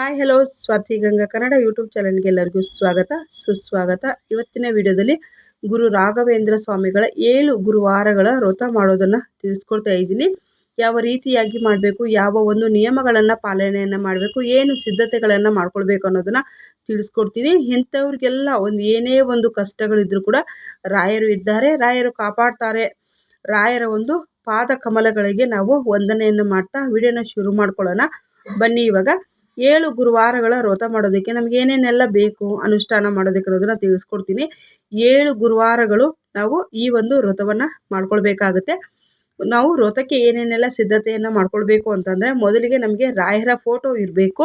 Hi, hello, Swati Ganga Kannada YouTube ಚಾನಲ್ಗೆ ಎಲ್ಲರಿಗೂ ಸ್ವಾಗತ, ಸುಸ್ವಾಗತ. ಇವತ್ತಿನ ವಿಡಿಯೋದಲ್ಲಿ ಗುರು ರಾಘವೇಂದ್ರ ಸ್ವಾಮಿಗಳ ಏಳು ಗುರುವಾರಗಳ ವ್ರತ ಮಾಡೋದನ್ನು ತಿಳಿಸ್ಕೊಡ್ತಾ ಇದ್ದೀನಿ. ಯಾವ ರೀತಿಯಾಗಿ ಮಾಡಬೇಕು, ಯಾವ ಒಂದು ನಿಯಮಗಳನ್ನು ಪಾಲನೆಯನ್ನು ಮಾಡಬೇಕು, ಏನು ಸಿದ್ಧತೆಗಳನ್ನು ಮಾಡ್ಕೊಳ್ಬೇಕು ಅನ್ನೋದನ್ನು ತಿಳಿಸ್ಕೊಡ್ತೀನಿ. ಇಂಥವ್ರಿಗೆಲ್ಲ ಒಂದು ಏನೇ ಒಂದು ಕಷ್ಟಗಳಿದ್ರು ಕೂಡ ರಾಯರು ಇದ್ದಾರೆ. ರಾಯರು ಕಾಪಾಡ್ತಾರೆ. ರಾಯರ ಒಂದು ಪಾದ ಕಮಲಗಳಿಗೆ ನಾವು ವಂದನೆಯನ್ನು ಮಾಡ್ತಾ ವಿಡಿಯೋನ ಶುರು ಮಾಡ್ಕೊಳ್ಳೋಣ. ಬನ್ನಿ ಇವಾಗ. ಏಳು ಗುರುವಾರಗಳ ವ್ರತ ಮಾಡೋದಕ್ಕೆ ನಮ್ಗೆ ಏನೇನೆಲ್ಲ ಬೇಕು, ಅನುಷ್ಠಾನ ಮಾಡೋದಕ್ಕೆ ಅನ್ನೋದನ್ನ ತಿಳಿಸ್ಕೊಡ್ತೀನಿ. ಏಳು ಗುರುವಾರಗಳು ನಾವು ಈ ಒಂದು ವ್ರತವನ್ನು ಮಾಡ್ಕೊಳ್ಬೇಕಾಗುತ್ತೆ. ನಾವು ವ್ರತಕ್ಕೆ ಏನೇನೆಲ್ಲ ಸಿದ್ಧತೆಯನ್ನು ಮಾಡ್ಕೊಳ್ಬೇಕು ಅಂತಂದರೆ ಮೊದಲಿಗೆ ನಮಗೆ ರಾಯರ ಫೋಟೋ ಇರಬೇಕು.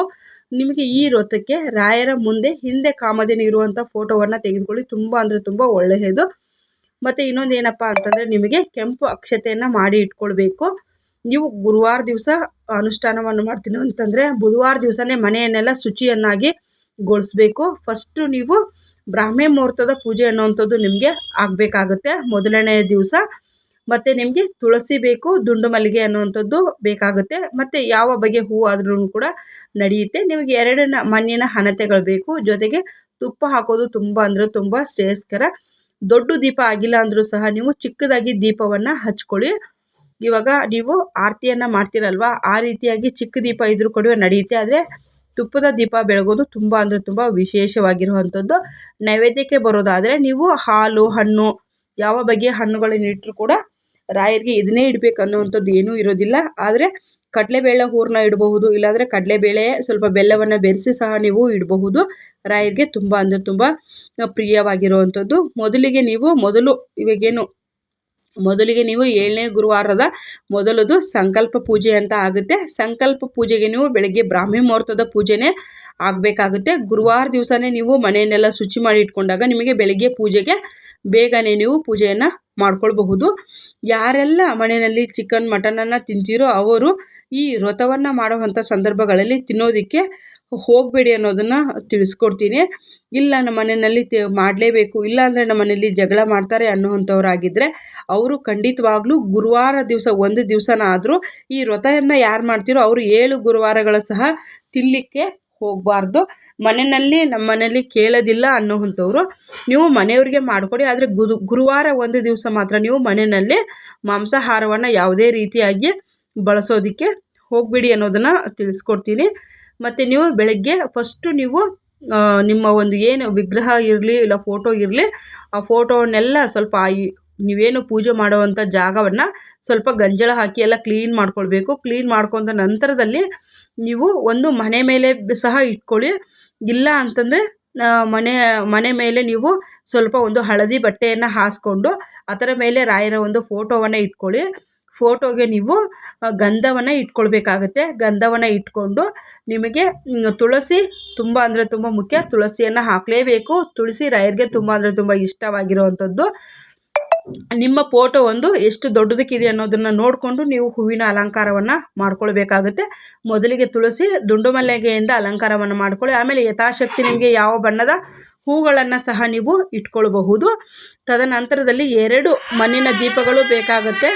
ನಿಮಗೆ ಈ ವ್ರತಕ್ಕೆ ರಾಯರ ಮುಂದೆ ಹಿಂದೆ ಕಾಮಧೇನು ಇರುವಂಥ ಫೋಟೋವನ್ನು ತೆಗೆದುಕೊಳ್ಳಿ. ತುಂಬ ಅಂದರೆ ತುಂಬ ಒಳ್ಳೆಯದು. ಮತ್ತು ಇನ್ನೊಂದು ಏನಪ್ಪ ಅಂತಂದರೆ ನಿಮಗೆ ಕೆಂಪು ಅಕ್ಷತೆಯನ್ನು ಮಾಡಿ ಇಟ್ಕೊಳ್ಬೇಕು. ನೀವು ಗುರುವಾರ ದಿವಸ ಅನುಷ್ಠಾನವನ್ನು ಮಾಡ್ತೀನಿ ಅಂತಂದರೆ ಬುಧವಾರ ದಿವಸನೇ ಮನೆಯನ್ನೆಲ್ಲ ಶುಚಿಯನ್ನಾಗಿ ಗೊಳಿಸ್ಬೇಕು. ಫಸ್ಟು ನೀವು ಬ್ರಾಹ್ಮೆ ಮುಹೂರ್ತದ ಪೂಜೆ ಅನ್ನುವಂಥದ್ದು ನಿಮಗೆ ಆಗಬೇಕಾಗುತ್ತೆ. ಮೊದಲನೇ ದಿವಸ ಮತ್ತು ನಿಮಗೆ ತುಳಸಿ ಬೇಕು, ದುಂಡು ಮಲ್ಲಿಗೆ ಅನ್ನುವಂಥದ್ದು ಬೇಕಾಗುತ್ತೆ. ಮತ್ತು ಯಾವ ಬಗೆ ಹೂವು ಆದ್ರೂ ಕೂಡ ನಡೆಯುತ್ತೆ. ನಿಮಗೆ ಎರಡನ್ನ ಮಣ್ಣಿನ ಹಣತೆಗಳು ಬೇಕು. ಜೊತೆಗೆ ತುಪ್ಪ ಹಾಕೋದು ತುಂಬ ಅಂದರೆ ತುಂಬ ಶ್ರೇಯಸ್ಕರ. ದೊಡ್ಡ ದೀಪ ಆಗಿಲ್ಲ ಅಂದರೂ ಸಹ ನೀವು ಚಿಕ್ಕದಾಗಿ ದೀಪವನ್ನು ಹಚ್ಕೊಳ್ಳಿ. ಇವಾಗ ನೀವು ಆರತಿಯನ್ನು ಮಾಡ್ತೀರಲ್ವ? ಆ ರೀತಿಯಾಗಿ ಚಿಕ್ಕ ದೀಪ ಇದ್ರೂ ಕೂಡ ನಡೆಯುತ್ತೆ ಆದರೆ ತುಪ್ಪದ ದೀಪ ಬೆಳಗೋದು ತುಂಬ ಅಂದರೆ ತುಂಬ ವಿಶೇಷವಾಗಿರುವಂಥದ್ದು. ನೈವೇದ್ಯಕ್ಕೆ ಬರೋದಾದರೆ ನೀವು ಹಾಲು, ಹಣ್ಣು, ಯಾವ ಬಗೆಯ ಹಣ್ಣುಗಳನ್ನು ಇಟ್ಟರೂ ಕೂಡ ರಾಯರಿಗೆ ಇದನ್ನೇ ಇಡಬೇಕು ಅನ್ನೋವಂಥದ್ದು ಏನೂ ಇರೋದಿಲ್ಲ. ಆದರೆ ಕಡಲೆಬೇಳೆ ಹೂರನ್ನ ಇಡಬಹುದು, ಇಲ್ಲಾಂದರೆ ಕಡಲೆಬೇಳೆ ಸ್ವಲ್ಪ ಬೆಲ್ಲವನ್ನು ಬೆರೆಸಿ ಸಹ ನೀವು ಇಡಬಹುದು. ರಾಯರಿಗೆ ತುಂಬ ಅಂದರೆ ತುಂಬ ಪ್ರಿಯವಾಗಿರುವಂಥದ್ದು. ಮೊದಲಿಗೆ ನೀವು ಮೊದಲು ಇವಾಗೇನು ಮೊದಲಿಗೆ ನೀವು ಏಳನೇ ಗುರುವಾರದ ಮೊದಲದು ಸಂಕಲ್ಪ ಪೂಜೆ ಅಂತ ಆಗುತ್ತೆ. ಸಂಕಲ್ಪ ಪೂಜೆಗೆ ನೀವು ಬೆಳಗ್ಗೆ ಬ್ರಾಹ್ಮಿ ಮುಹೂರ್ತದ ಪೂಜೆನೇ ಆಗಬೇಕಾಗುತ್ತೆ. ಗುರುವಾರ ದಿವಸನೇ ನೀವು ಮನೆಯನ್ನೆಲ್ಲ ಶುಚಿ ಮಾಡಿ ಇಟ್ಕೊಂಡಾಗ ನಿಮಗೆ ಬೆಳಗ್ಗೆ ಪೂಜೆಗೆ ಬೇಗನೆ ನೀವು ಪೂಜೆಯನ್ನು ಮಾಡ್ಕೊಳ್ಬಹುದು. ಯಾರೆಲ್ಲ ಮನೆಯಲ್ಲಿ ಚಿಕನ್, ಮಟನನ್ನು ತಿಂತೀರೋ ಅವರು ಈ ವ್ರತವನ್ನು ಮಾಡುವಂಥ ಸಂದರ್ಭಗಳಲ್ಲಿ ತಿನ್ನೋದಕ್ಕೆ ಹೋಗಬೇಡಿ ಅನ್ನೋದನ್ನು ತಿಳಿಸ್ಕೊಡ್ತೀನಿ. ಇಲ್ಲ, ನಮ್ಮ ಮನೆಯಲ್ಲಿ ಮಾಡಲೇಬೇಕು. ಇಲ್ಲ ಅಂದರೆ ನಮ್ಮ ಮನೆಯಲ್ಲಿ ಜಗಳ ಮಾಡ್ತಾರೆ ಅನ್ನುವಂಥವ್ರಾಗಿದ್ದರೆ ಅವರು ಖಂಡಿತವಾಗ್ಲೂ ಗುರುವಾರ ದಿವಸ, ಒಂದು ದಿವಸನ ಆದರೂ ಈ ವ್ರತವನ್ನು ಯಾರು ಮಾಡ್ತೀರೋ ಅವರು ಏಳು ಗುರುವಾರಗಳ ಸಹ ತಿನ್ನಲಿಕ್ಕೆ ಹೋಗಬಾರ್ದು. ಮನೆಯಲ್ಲಿ ನಮ್ಮ ಮನೆಯಲ್ಲಿ ಕೇಳೋದಿಲ್ಲ ಅನ್ನೋವಂಥವ್ರು ನೀವು ಮನೆಯವ್ರಿಗೆ ಮಾಡಿಕೊಡಿ. ಆದರೆ ಗುರು ಗುರುವಾರ ಒಂದು ದಿವಸ ಮಾತ್ರ ನೀವು ಮನೆಯಲ್ಲಿ ಮಾಂಸಾಹಾರವನ್ನು ಯಾವುದೇ ರೀತಿಯಾಗಿ ಬಳಸೋದಕ್ಕೆ ಹೋಗಬೇಡಿ ಅನ್ನೋದನ್ನು ತಿಳಿಸ್ಕೊಡ್ತೀನಿ. ಮತ್ತು ನೀವು ಬೆಳಗ್ಗೆ ಫಸ್ಟು ನೀವು ನಿಮ್ಮ ಒಂದು ಏನು ವಿಗ್ರಹ ಇರಲಿ ಇಲ್ಲ ಫೋಟೋ ಇರಲಿ, ಆ ಫೋಟೋವನ್ನೆಲ್ಲ ಸ್ವಲ್ಪ ನೀವೇನು ಪೂಜೆ ಮಾಡುವಂಥ ಜಾಗವನ್ನು ಸ್ವಲ್ಪ ಗಂಜಲ ಹಾಕಿ ಎಲ್ಲ ಕ್ಲೀನ್ ಮಾಡ್ಕೊಳ್ಬೇಕು. ಕ್ಲೀನ್ ಮಾಡ್ಕೊಂಡ ನಂತರದಲ್ಲಿ ನೀವು ಒಂದು ಮನೆ ಮೇಲೆ ಸಹ ಇಟ್ಕೊಳ್ಳಿ. ಇಲ್ಲ ಅಂತಂದರೆ ಮನೆ ಮನೆ ಮೇಲೆ ನೀವು ಸ್ವಲ್ಪ ಒಂದು ಹಳದಿ ಬಟ್ಟೆಯನ್ನು ಹಾಸ್ಕೊಂಡು, ಅದರ ಮೇಲೆ ರಾಯರ ಒಂದು ಫೋಟೋವನ್ನು ಇಟ್ಕೊಳ್ಳಿ. ಫೋಟೋಗೆ ನೀವು ಗಂಧವನ್ನು ಇಟ್ಕೊಳ್ಬೇಕಾಗತ್ತೆ. ಗಂಧವನ್ನು ಇಟ್ಕೊಂಡು ನಿಮಗೆ ತುಳಸಿ ತುಂಬ ಅಂದರೆ ತುಂಬ ಮುಖ್ಯ. ತುಳಸಿಯನ್ನು ಹಾಕಲೇಬೇಕು. ತುಳಸಿ ರಾಯರಿಗೆ ತುಂಬ ಅಂದರೆ ತುಂಬ ಇಷ್ಟವಾಗಿರುವಂಥದ್ದು. ನಿಮ್ಮ ಫೋಟೋ ಒಂದು ಎಷ್ಟು ದೊಡ್ಡದಕ್ಕಿದೆ ಅನ್ನೋದನ್ನು ನೋಡಿಕೊಂಡು ನೀವು ಹೂವಿನ ಅಲಂಕಾರವನ್ನು ಮಾಡ್ಕೊಳ್ಬೇಕಾಗುತ್ತೆ. ಮೊದಲಿಗೆ ತುಳಸಿ ದುಂಡು ಮಲ್ಲಿಗೆಯಿಂದ ಅಲಂಕಾರವನ್ನು ಮಾಡ್ಕೊಳ್ಳಿ. ಆಮೇಲೆ ಯಥಾಶಕ್ತಿ ನಿಮಗೆ ಯಾವ ಬಣ್ಣದ ಹೂಗಳನ್ನು ಸಹ ನೀವು ಇಟ್ಕೊಳ್ಬಹುದು. ತದನಂತರದಲ್ಲಿ ಎರಡು ಮಣ್ಣಿನ ದೀಪಗಳು ಬೇಕಾಗುತ್ತೆ.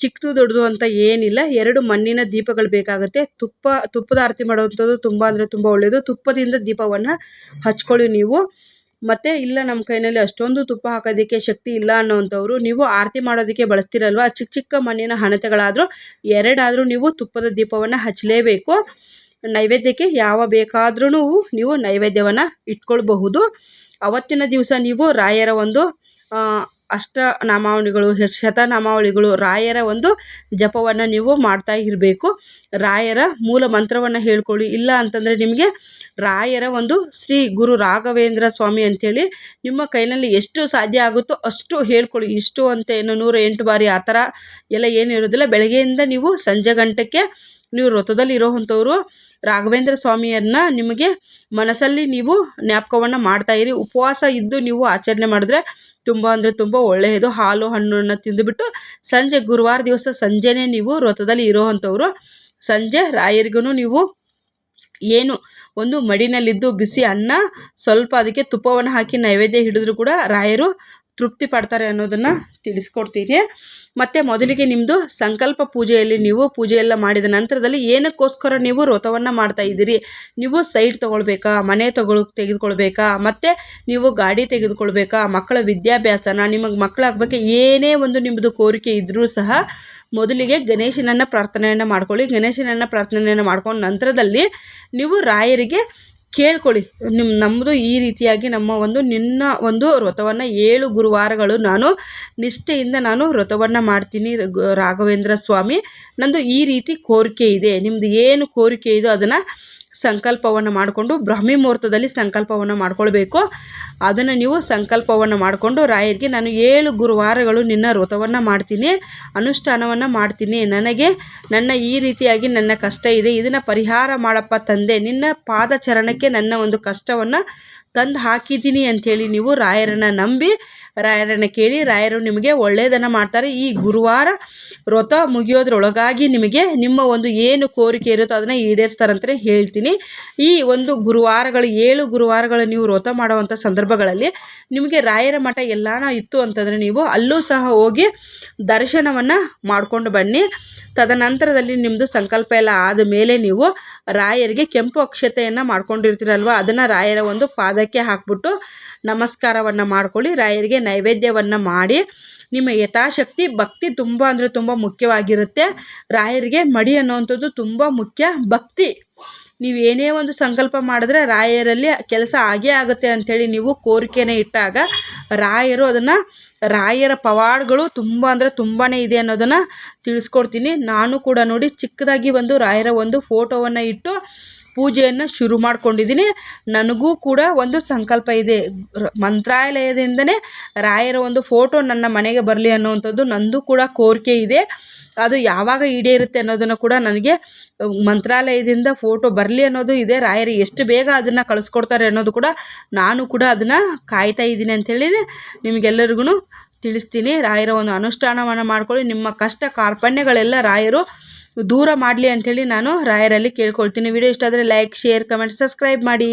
ಚಿಕ್ಕದು ದೊಡ್ಡದು ಅಂತ ಏನಿಲ್ಲ. ಎರಡು ಮಣ್ಣಿನ ದೀಪಗಳು ಬೇಕಾಗುತ್ತೆ. ತುಪ್ಪ, ತುಪ್ಪದ ಆರತಿ ಮಾಡುವಂಥದ್ದು ತುಂಬ ಅಂದರೆ ತುಂಬ ಒಳ್ಳೆಯದು ತುಪ್ಪದಿಂದ ದೀಪವನ್ನು ಹಚ್ಕೊಳ್ಳಿ ನೀವು. ಮತ್ತು ಇಲ್ಲ, ನಮ್ಮ ಕೈನಲ್ಲಿ ಅಷ್ಟೊಂದು ತುಪ್ಪ ಹಾಕೋದಕ್ಕೆ ಶಕ್ತಿ ಇಲ್ಲ ಅನ್ನೋವಂಥವ್ರು ನೀವು ಆರತಿ ಮಾಡೋದಕ್ಕೆ ಬಳಸ್ತಿರಲ್ವ? ಚಿಕ್ಕ ಚಿಕ್ಕ ಮಣ್ಣಿನ ಹಣತೆಗಳಾದರೂ, ಎರಡಾದರೂ ನೀವು ತುಪ್ಪದ ದೀಪವನ್ನು ಹಚ್ಚಲೇಬೇಕು ನೈವೇದ್ಯಕ್ಕೆ ಯಾವ ಬೇಕಾದ್ರೂ ನೀವು ನೈವೇದ್ಯವನ್ನು ಇಟ್ಕೊಳ್ಬಹುದು. ಅವತ್ತಿನ ದಿವಸ ನೀವು ರಾಯರ ಒಂದು ಅಷ್ಟ ನಾಮಾವಳಿಗಳು ಶತನಾಮಾವಳಿಗಳು ರಾಯರ ಒಂದು ಜಪವನ್ನು ನೀವು ಮಾಡ್ತಾ ಇರಬೇಕು. ರಾಯರ ಮೂಲ ಮಂತ್ರವನ್ನು ಹೇಳ್ಕೊಳ್ಳಿ. ಇಲ್ಲ ಅಂತಂದರೆ ನಿಮಗೆ ರಾಯರ ಒಂದು ಶ್ರೀ ಗುರು ರಾಘವೇಂದ್ರ ಸ್ವಾಮಿ ಅಂಥೇಳಿ ನಿಮ್ಮ ಕೈನಲ್ಲಿ ಎಷ್ಟು ಸಾಧ್ಯ ಆಗುತ್ತೋ ಅಷ್ಟು ಹೇಳ್ಕೊಳ್ಳಿ. ಇಷ್ಟು ಅಂತ ಏನು ನೂರ ಎಂಟು ಬಾರಿ ಆ ಥರ ಎಲ್ಲ ಏನು ಇರೋದಿಲ್ಲ. ಬೆಳಗ್ಗೆಯಿಂದ ನೀವು ಸಂಜೆ ಗಂಟಕ್ಕೆ ನೀವು ವ್ರತದಲ್ಲಿ ಇರೋವಂಥವ್ರು ರಾಘವೇಂದ್ರ ಸ್ವಾಮಿಯನ್ನ ನಿಮಗೆ ಮನಸ್ಸಲ್ಲಿ ನೀವು ಜ್ಞಾಪಕವನ್ನು ಮಾಡ್ತಾಯಿರಿ ಉಪವಾಸ ಇದ್ದು ನೀವು ಆಚರಣೆ ಮಾಡಿದ್ರೆ ತುಂಬ ಅಂದರೆ ತುಂಬ ಒಳ್ಳೆಯದು. ಹಾಲು ಹಣ್ಣನ್ನು ತಿಂದುಬಿಟ್ಟು ಸಂಜೆ ಗುರುವಾರ ದಿವಸ ಸಂಜೆನೇ ನೀವು ವ್ರತದಲ್ಲಿ ಇರೋವಂಥವ್ರು ಸಂಜೆ ರಾಯರಿಗೂ ನೀವು ಏನು ಒಂದು ಮಡಿನಲ್ಲಿದ್ದು ಬಿಸಿ ಅನ್ನ ಸ್ವಲ್ಪ ಅದಕ್ಕೆ ತುಪ್ಪವನ್ನು ಹಾಕಿ ನೈವೇದ್ಯ ಹಿಡಿದ್ರು ಕೂಡ ರಾಯರು ತೃಪ್ತಿ ಪಡ್ತಾರೆ ಅನ್ನೋದನ್ನು ತಿಳಿಸ್ಕೊಡ್ತೀನಿ ಮತ್ತು ಮೊದಲಿಗೆ ನಿಮ್ಮದು ಸಂಕಲ್ಪ ಪೂಜೆಯಲ್ಲಿ ನೀವು ಪೂಜೆಯೆಲ್ಲ ಮಾಡಿದ ನಂತರದಲ್ಲಿ ಏನಕ್ಕೋಸ್ಕರ ನೀವು ವ್ರತವನ್ನು ಮಾಡ್ತಾ ಇದ್ದೀರಿ? ನೀವು ಸೈಟ್ ತೊಗೊಳ್ಬೇಕಾ? ಮನೆ ತಗೊಳ್, ತೆಗೆದುಕೊಳ್ಬೇಕಾ? ಮತ್ತು ನೀವು ಗಾಡಿ ತೆಗೆದುಕೊಳ್ಬೇಕಾ? ಮಕ್ಕಳ ವಿದ್ಯಾಭ್ಯಾಸನ, ನಿಮಗೆ ಮಕ್ಕಳಾಗಬೇಕು ಏನೇ ಒಂದು ನಿಮ್ಮದು ಕೋರಿಕೆ ಇದ್ದರೂ ಸಹ ಮೊದಲಿಗೆ ಗಣೇಶನನ್ನು ಪ್ರಾರ್ಥನೆಯನ್ನು ಮಾಡ್ಕೊಳ್ಳಿ. ಗಣೇಶನನ್ನು ಪ್ರಾರ್ಥನೆಯನ್ನು ಮಾಡ್ಕೊಂಡು ನಂತರದಲ್ಲಿ ನೀವು ರಾಯರಿಗೆ ಕೇಳ್ಕೊಳ್ಳಿ. ನಿಮ್ಮ ನಮ್ಮದು ಈ ರೀತಿಯಾಗಿ ನಮ್ಮ ಒಂದು ನಿನ್ನ ಒಂದು ವ್ರತವನ್ನು ಏಳು ಗುರುವಾರಗಳು ನಾನು ನಿಷ್ಠೆಯಿಂದ ನಾನು ವ್ರತವನ್ನು ಮಾಡ್ತೀನಿ ರಾಘವೇಂದ್ರ ಸ್ವಾಮಿ. ನಂದು ಈ ರೀತಿ ಕೋರಿಕೆ ಇದೆ. ನಿಮ್ಮದು ಏನು ಕೋರಿಕೆ ಇದೆ ಅದನ್ನು ಸಂಕಲ್ಪವನ್ನು ಮಾಡಿಕೊಂಡು ಬ್ರಾಹ್ಮಿ ಮುಹೂರ್ತದಲ್ಲಿ ಸಂಕಲ್ಪವನ್ನು ಮಾಡಿಕೊಳ್ಬೇಕು. ಅದನ್ನು ನೀವು ಸಂಕಲ್ಪವನ್ನು ಮಾಡಿಕೊಂಡು ರಾಯರಿಗೆ ನಾನು ಏಳು ಗುರುವಾರಗಳು ನಿನ್ನ ವ್ರತವನ್ನು ಮಾಡ್ತೀನಿ, ಅನುಷ್ಠಾನವನ್ನು ಮಾಡ್ತೀನಿ. ನನಗೆ ನನ್ನ ಈ ರೀತಿಯಾಗಿ ನನ್ನ ಕಷ್ಟ ಇದೆ, ಇದನ್ನು ಪರಿಹಾರ ಮಾಡಪ್ಪ ತಂದೆ. ನಿನ್ನ ಪಾದಚರಣಕ್ಕೆ ನನ್ನ ಒಂದು ಕಷ್ಟವನ್ನು ತಂದು ಹಾಕಿದ್ದೀನಿ ಅಂಥೇಳಿ ನೀವು ರಾಯರನ್ನು ನಂಬಿ, ರಾಯರನ್ನು ಕೇಳಿ ರಾಯರು ನಿಮಗೆ ಒಳ್ಳೆಯದನ್ನು ಮಾಡ್ತಾರೆ. ಈ ಗುರುವಾರ ವ್ರತ ಮುಗಿಯೋದ್ರೊಳಗಾಗಿ ನಿಮಗೆ ನಿಮ್ಮ ಒಂದು ಏನು ಕೋರಿಕೆ ಇರುತ್ತೋ ಅದನ್ನು ಈಡೇರಿಸ್ತಾರಂತಲೇ ಹೇಳ್ತೀನಿ. ಈ ಒಂದು ಗುರುವಾರಗಳು, ಏಳು ಗುರುವಾರಗಳು ನೀವು ವ್ರತ ಮಾಡುವಂಥ ಸಂದರ್ಭಗಳಲ್ಲಿ ನಿಮಗೆ ರಾಯರ ಮಠ ಎಲ್ಲಾನ ಇತ್ತು ಅಂತಂದರೆ ನೀವು ಅಲ್ಲೂ ಸಹ ಹೋಗಿ ದರ್ಶನವನ್ನು ಮಾಡಿಕೊಂಡು ಬನ್ನಿ. ತದನಂತರದಲ್ಲಿ ನಿಮ್ಮದು ಸಂಕಲ್ಪ ಎಲ್ಲ ಆದ ಮೇಲೆ ನೀವು ರಾಯರಿಗೆ ಕೆಂಪು ಅಕ್ಷತೆಯನ್ನು ಮಾಡ್ಕೊಂಡಿರ್ತೀರಲ್ವ, ಅದನ್ನು ರಾಯರ ಒಂದು ಪಾದಕ್ಕೆ ಹಾಕ್ಬಿಟ್ಟು ನಮಸ್ಕಾರವನ್ನು ಮಾಡ್ಕೊಳ್ಳಿ, ರಾಯರಿಗೆ ನೈವೇದ್ಯವನ್ನು ಮಾಡಿ. ನಿಮ್ಮ ಯಥಾಶಕ್ತಿ, ಭಕ್ತಿ ತುಂಬ ಅಂದರೆ ತುಂಬ ಮುಖ್ಯವಾಗಿರುತ್ತೆ. ರಾಯರಿಗೆ ಮಡಿ ಅನ್ನುವಂಥದ್ದು ತುಂಬ ಮುಖ್ಯ. ಭಕ್ತಿ, ನೀವು ಏನೇ ಒಂದು ಸಂಕಲ್ಪ ಮಾಡಿದ್ರೆ ರಾಯರಲ್ಲಿ ಕೆಲಸ ಆಗೇ ಆಗುತ್ತೆ ಅಂಥೇಳಿ ನೀವು ಕೋರಿಕೆನೇ ಇಟ್ಟಾಗ ರಾಯರು ಅದನ್ನು, ರಾಯರ ಪವಾಡ್ಗಳು ತುಂಬ ಅಂದರೆ ತುಂಬಾ ಇದೆ ಅನ್ನೋದನ್ನು ತಿಳಿಸ್ಕೊಡ್ತೀನಿ. ನಾನು ಕೂಡ ನೋಡಿ ಚಿಕ್ಕದಾಗಿ ಒಂದು ರಾಯರ ಒಂದು ಫೋಟೋವನ್ನು ಇಟ್ಟು ಪೂಜೆಯನ್ನು ಶುರು ಮಾಡ್ಕೊಂಡಿದ್ದೀನಿ. ನನಗೂ ಕೂಡ ಒಂದು ಸಂಕಲ್ಪ ಇದೆ. ಮಂತ್ರಾಲಯದಿಂದನೇ ರಾಯರ ಒಂದು ಫೋಟೋ ನನ್ನ ಮನೆಗೆ ಬರಲಿ ಅನ್ನುವಂಥದ್ದು ನಂದು ಕೂಡ ಕೋರಿಕೆ ಇದೆ. ಅದು ಯಾವಾಗ ಈಡೇರುತ್ತೆ ಅನ್ನೋದನ್ನು ಕೂಡ ನನಗೆ, ಮಂತ್ರಾಲಯದಿಂದ ಫೋಟೋ ಬರಲಿ ಅನ್ನೋದು ಇದೆ. ರಾಯರು ಎಷ್ಟು ಬೇಗ ಅದನ್ನು ಕಳಿಸ್ಕೊಡ್ತಾರೆ ಅನ್ನೋದು ಕೂಡ ನಾನು ಕೂಡ ಅದನ್ನು ಕಾಯ್ತಾ ಇದ್ದೀನಿ ಅಂಥೇಳಿ ನಿಮಗೆಲ್ಲರಿಗೂ ತಿಳಿಸ್ತೀನಿ. ರಾಯರ ಒಂದು ಅನುಷ್ಠಾನವನ್ನು ಮಾಡ್ಕೊಳ್ಳಿ. ನಿಮ್ಮ ಕಷ್ಟ ಕಾರ್ಪಣ್ಯಗಳೆಲ್ಲ ರಾಯರು ದೂರ ಮಾಡಲಿ ಅಂಥೇಳಿ ನಾನು ರಾಯರಲ್ಲಿ ಕೇಳ್ಕೊಳ್ತೀನಿ. ವಿಡಿಯೋ ಇಷ್ಟ ಆದರೆ ಲೈಕ್ ಶೇರ್ ಕಮೆಂಟ್ ಸಬ್ಸ್ಕ್ರೈಬ್ ಮಾಡಿ.